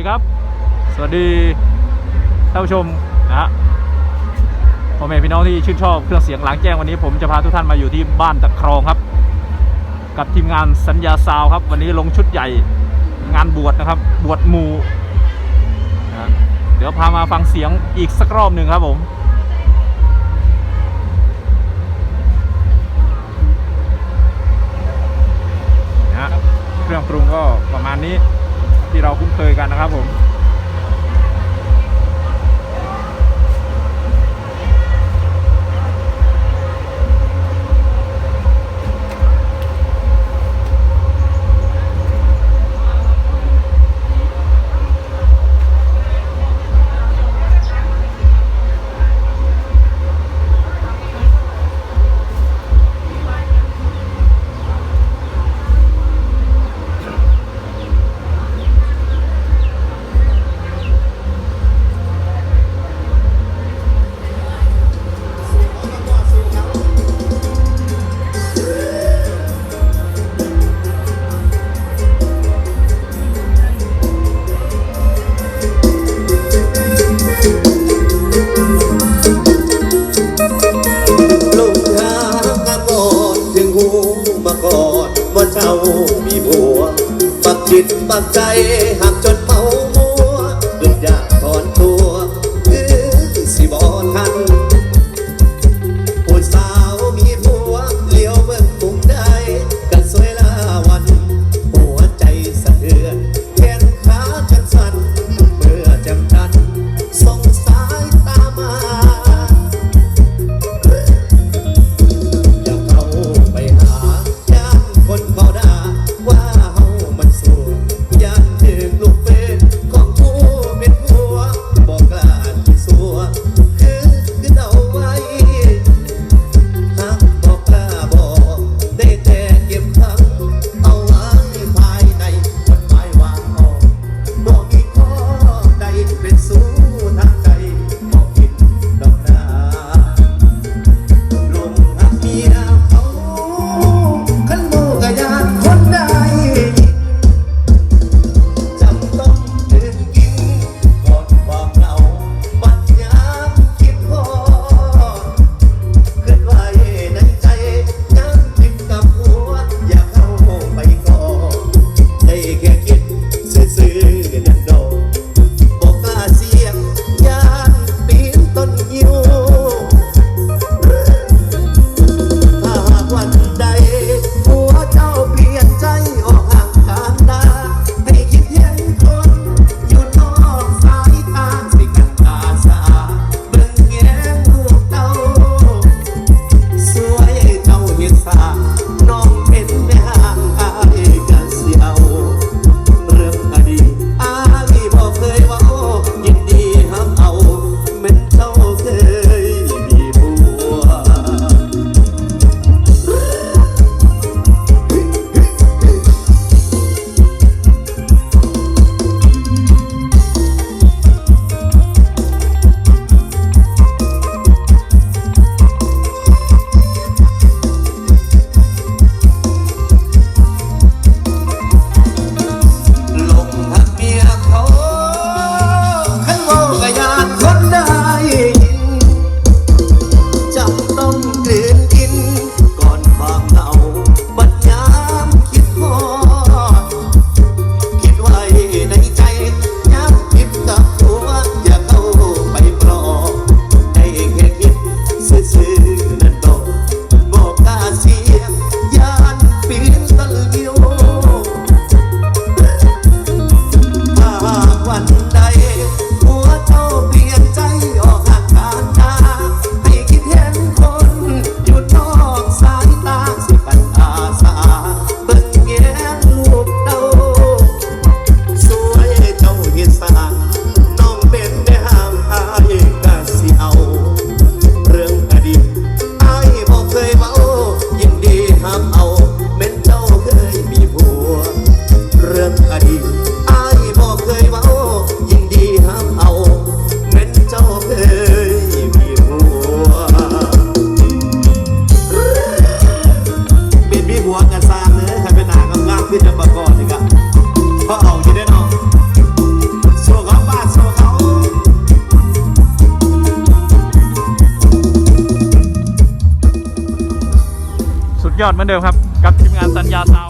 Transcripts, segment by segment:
ดีครับ สวัสดีท่านผู้ชมนะฮะพ่อแม่พี่น้องที่ชื่นชอบเครื่องเสียงหลังแจ้งวันนี้ ผมจะพาทุกท่านมาอยู่ที่บ้านตะครองครับ กับทีมงานสัญญาซาวครับ วันนี้ลงชุดใหญ่งานบวชนะครับ บวชหมู่นะฮะเดี๋ยวพามาฟังเสียงอีกสักรอบหนึ่งครับผมนะเครื่องปรุงก็ประมาณนี้ ที่เราคุ้นเคยกันนะครับผม มีผัวปักจิตปักใจหักจนเมามัวจนอยากถอนตัว ยอดเหมือนเดิมครับ กับทีมงานสัญญาซาว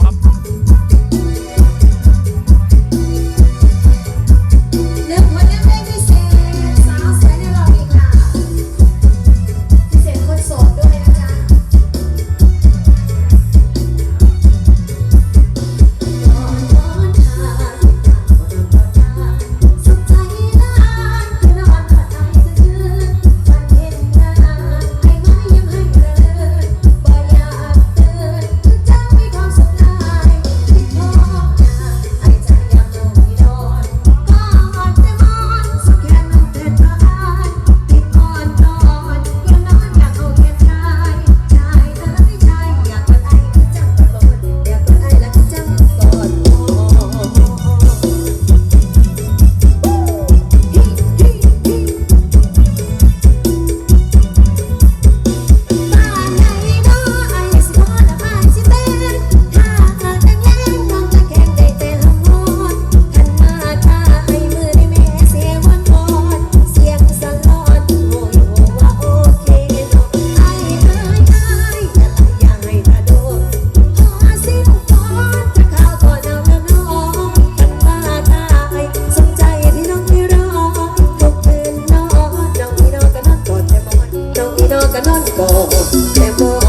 cannot go. Never.